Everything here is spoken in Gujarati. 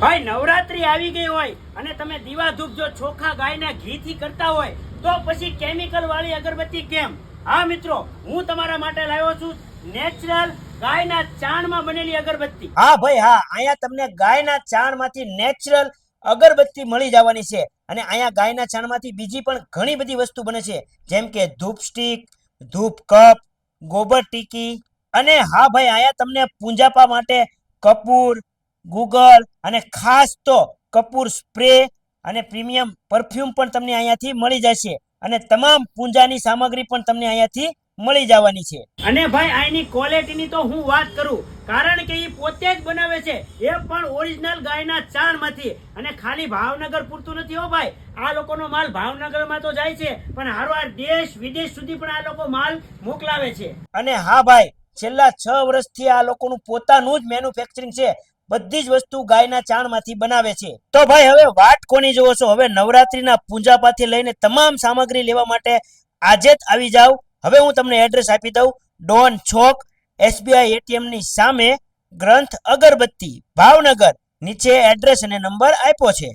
ભાઈ, નવરાત્રી આવી ગઈ હોય અને તમે દીવા ધૂપ જો ચોખા ગાયના ઘીથી કરતા હોય, તો પછી કેમિકલ વાળી અગરબત્તી કેમ? હા, મિત્રો, હું તમારા માટે લાવ્યો છું નેચરલ ગાયના ચાણમાં બનેલી અગરબત્તી. હા, ભાઈ, હા, અહીંયા તમને ગાયના ચાણમાંથી નેચરલ અગરબત્તી મળી જવાની છે અને અહીંયા ગાયના ચાણમાંથી બીજી પણ ઘણી બધી વસ્તુ બને છે. જેમ કે ધૂપ સ્ટિક ધૂપ કપ, ગોબર ટીકી અને હા, ભાઈ, અહીંયા તમને પૂંજાપા માટે કપૂર ગૂગલ અને ખાસ તો કપૂર સ્પ્રે અને પ્રીમિયમ પરફ્યુમ પણ તમને અહીંયાથી મળી જશે. અને તમામ પૂંજાની સામગ્રી પણ તમને અહીંયાથી મળી જવાની છે. અને ભાઈ આની ક્વોલિટીની તો હું વાત કરું. કારણ કે એ પોતે જ બનાવે છે. એ પણ ઓરિજિનલ ગાયના ચાણમાંથી અને ખાલી ભાવનગર પૂરતું નથી હો ભાઈ. આ લોકોનો માલ ભાવનગરમાં તો જાય છે. પણ હારવાર દેશ વિદેશ સુધી પણ આ લોકો માલ મોકલાવે છે. અને હા ભાઈ છેલ્લા છ વર્ષથી આ લોકોનું પોતાનું જ મેન્યુફેક્ચરિંગ છે. બધી જ વસ્તુ ગાયના ચાણમાંથી બનાવે છે. તો ભાઈ હવે વાટ કોની જોવો છો? હવે નવરાત્રીના પૂંજાપાથી લઈને તમામ સામગ્રી લેવા માટે આજે જ આવી જાવ હવે હું તમને એડ્રેસ આપી દઉં. ડોન છોક એસબીઆઈ એટીએમની સામે, ગ્રંથ અગરબત્તી, ભાવનગર. નીચે એડ્રેસ અને નંબર આપ્યો છે.